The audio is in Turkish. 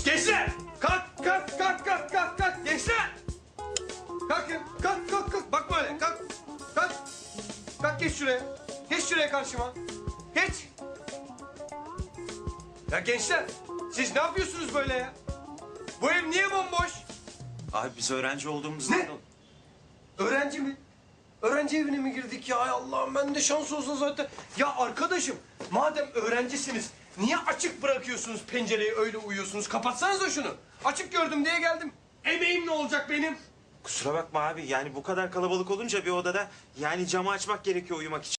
Şşş, gençler! Kalk, kalk, kalk, kalk, kalk, kalk, gençler! Kalkın, kalk, kalk, kalk. Bakma öyle, kalk, kalk. Kalk, geç şuraya. Geç şuraya karşıma. Geç. Ya gençler, siz ne yapıyorsunuz böyle ya? Bu ev niye bomboş? Abi biz öğrenci olduğumuzdan... Ne? Öğrenci mi? Öğrenci evine mi girdik ya? Ay Allah'ım ben de şans olsa zaten. Ya arkadaşım madem öğrencisiniz niye açık bırakıyorsunuz pencereyi öyle uyuyorsunuz? Kapatsanıza şunu. Açık gördüm diye geldim. Emeğim ne olacak benim? Kusura bakma abi yani bu kadar kalabalık olunca bir odada yani camı açmak gerekiyor uyumak için.